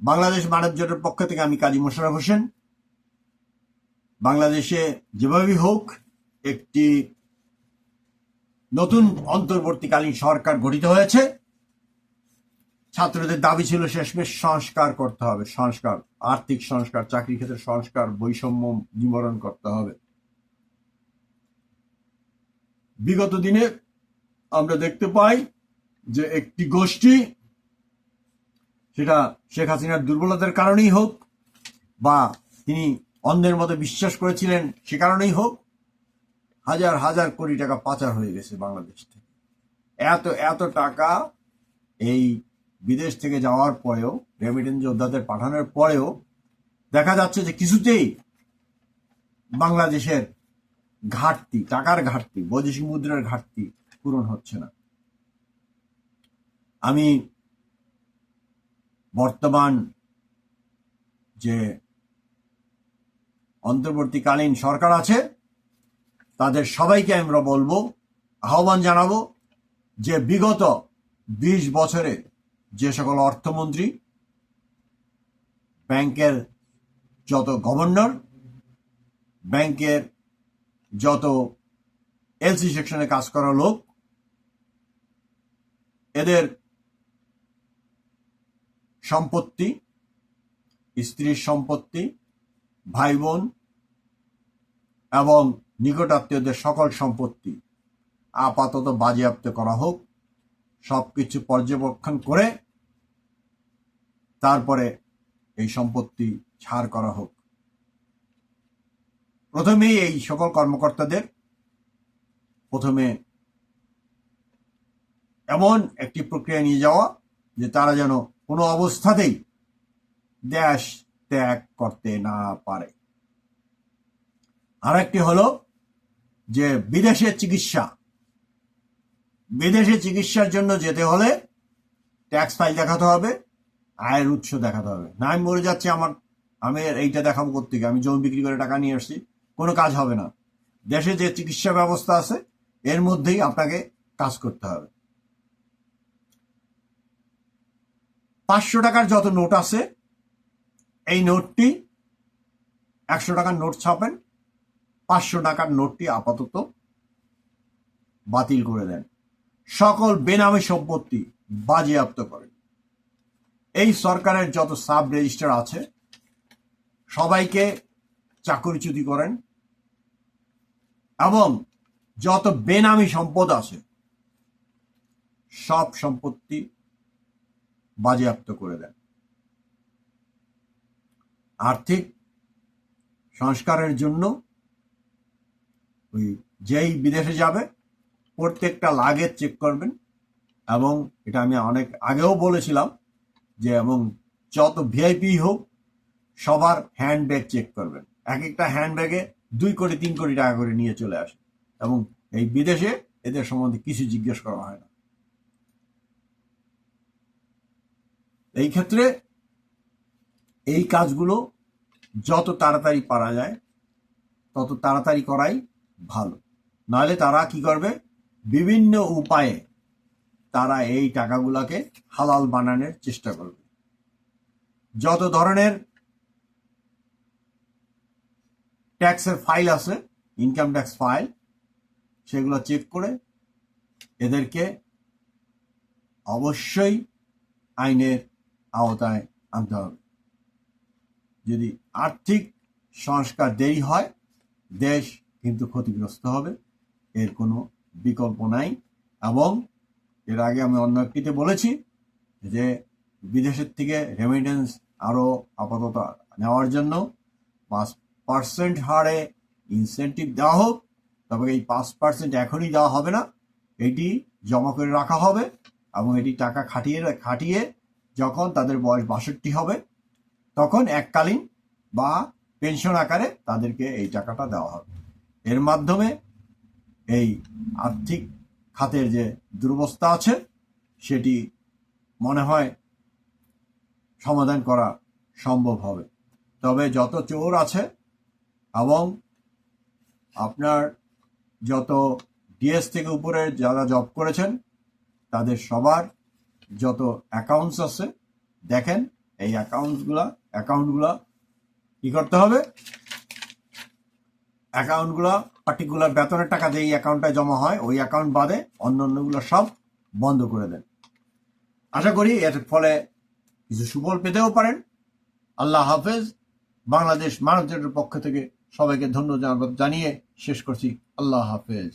বাংলাদেশ মানব জোটের পক্ষ থেকে আমি কাজী মোশারফ হোসেন। বাংলাদেশে যেভাবেই হোক, একটি নতুন অন্তর্বর্তীকালীন সরকার গঠিত হয়েছে। ছাত্রদের দাবি ছিল শেষমেশ সংস্কার করতে হবে, সংস্কার, আর্থিক সংস্কার চাকরি ক্ষেত্রে সংস্কার, বৈষম্য নিবারণ করতে হবে। বিগত দিনে আমরা দেখতে পাই যে একটি গোষ্ঠী, সেটা শেখ হাসিনার দুর্বলতার কারণেই হোক বা তিনি অন্ধের মতো বিশ্বাস করেছিলেন সে কারণেই হোক, হাজার হাজার কোটি টাকা পাচার হয়ে গেছে বাংলাদেশ থেকে। এত এত টাকা এই বিদেশ থেকে যাওয়ার পরেও রেমিটেন্স যোদ্ধাদের পাঠানোর পরেও দেখা যাচ্ছে যে কিছুতেই বাংলাদেশের ঘাটতি, টাকার ঘাটতি, বৈদেশিক মুদ্রার ঘাটতি পূরণ হচ্ছে না। আমি বর্তমান যে অন্তর্বর্তীকালীন সরকার আছে, তাদের সবাইকে আমরা বলব, আহ্বান জানাব যে বিগত বিশ বছরে যে সকল অর্থমন্ত্রী, ব্যাংকের যত গভর্নর, ব্যাংকের যত এলসি সেকশনে কাজ করা লোক, এদের সম্পত্তি, স্ত্রীর সম্পত্তি ভাই বোন এবং নিকটাত্মীয়দের সকল সম্পত্তি আপাতত বাজেয়াপ্ত করা হোক। সবকিছু পর্যবেক্ষণ করে তারপরে এই সম্পত্তি ছাড় করা হোক। প্রথমেই এই সকল কর্মকর্তাদের প্রথমে এমন একটি প্রক্রিয়া নিয়ে যাওয়া যে তারা যেন কোনো অবস্থাতেই দেশ ত্যাগ করতে না পারে। আর একটি হলো যে বিদেশে চিকিৎসা। বিদেশে চিকিৎসার জন্য যেতে হলে ট্যাক্স ফাইল দেখাতে হবে, আয়ের উৎস দেখাতে হবে। না, আমি মরে যাচ্ছি, আমার, আমি এইটা দেখাবো করতে আমি জমি বিক্রি করে টাকা নিয়ে আসছি, কোনো কাজ হবে না। দেশে যে চিকিৎসা ব্যবস্থা আছে, এর মধ্যেই আপনাকে কাজ করতে হবে। পাঁচশো টাকার যত নোট আছে, এই নোটটি একশো টাকার নোট ছাপেন, পাঁচশো টাকার নোটটি আপাতত বাতিল করে দেন। সকল বেনামী সম্পত্তি বাজেয়াপ্ত করেন। এই সরকারের যত সাব রেজিস্টার আছে, সবাইকে চাকরিচ্যুতি করেন এবং যত বেনামি সম্পদ আছে, সব সম্পত্তি বাজেয়াপ্ত করে দেন। আর্থিক সংস্কারের জন্য ওই যেই বিদেশে যাবে, প্রত্যেকটা লাগেজ চেক করবেন এবং এটা আমি অনেক আগেও বলেছিলাম যে এবং যত ভিআইপি হোক, সবার হ্যান্ডব্যাগ চেক করবেন। এক একটা হ্যান্ডব্যাগে দুই কোটি, তিন কোটি টাকা করে নিয়ে চলে আসে এবং এই বিদেশে এদের সম্বন্ধে কিছু জিজ্ঞেস করা হয় না। এই ক্ষেত্রে এই কাজগুলো যত তাড়াতাড়ি পারা যায়, তত তাড়াতাড়ি করাই ভালো। নাহলে তারা কি করবে? বিভিন্ন উপায়ে তারা এই টাকাগুলোকে হালাল বানানোর চেষ্টা করবে। যত ধরনের ট্যাক্সের ফাইল আছে, ইনকাম ট্যাক্স ফাইল, সেগুলো চেক করে এদেরকে অবশ্যই আইনের আওতায় আনতে হবে। যদি আর্থিক সংস্কার দেরি হয়, দেশ কিন্তু ক্ষতিগ্রস্ত হবে, এর কোনো বিকল্প নাই। এবং এর আগে আমি অন্য একটিতে বলেছি যে, বিদেশের থেকে রেমিটেন্স আরও আপাতত নেওয়ার জন্য পাঁচ পার্সেন্ট হারে ইনসেন্টিভ দেওয়া হোক, তবে এই পাঁচ পার্সেন্ট এখনই দেওয়া হবে না। এটি জমা করে রাখা হবে এবং এটি টাকা খাটিয়ে খাটিয়ে যখন তাদের বয়স বাষট্টি হবে, তখন এককালীন বা পেনশন আকারে তাদেরকে এই টাকাটা দেওয়া হবে। এর মাধ্যমে এই আর্থিক খাতের যে দুরবস্থা আছে, সেটি মনে হয় সমাধান করা সম্ভব হবে। তবে যত চোর আছে এবং আপনার যত ডিএস থেকে উপরে যারা জব করেছেন, তাদের সবার যত অ্যাকাউন্টস আছে, দেখেন এই অ্যাকাউন্টসগুলা অ্যাকাউন্টগুলা কি করতে হবে? অ্যাকাউন্টগুলো পার্টিকুলার বেতনের টাকা যে এই অ্যাকাউন্টে জমা হয়, ওই অ্যাকাউন্ট বাদে অন্য অন্যগুলো সব বন্ধ করে দেন। আশা করি এর ফলে কিছু সুফল পেতেও পারেন। আল্লাহ হাফেজ। বাংলাদেশ মানব পক্ষ থেকে সবাইকে ধন্যবাদ জানিয়ে শেষ করছি। আল্লাহ হাফেজ।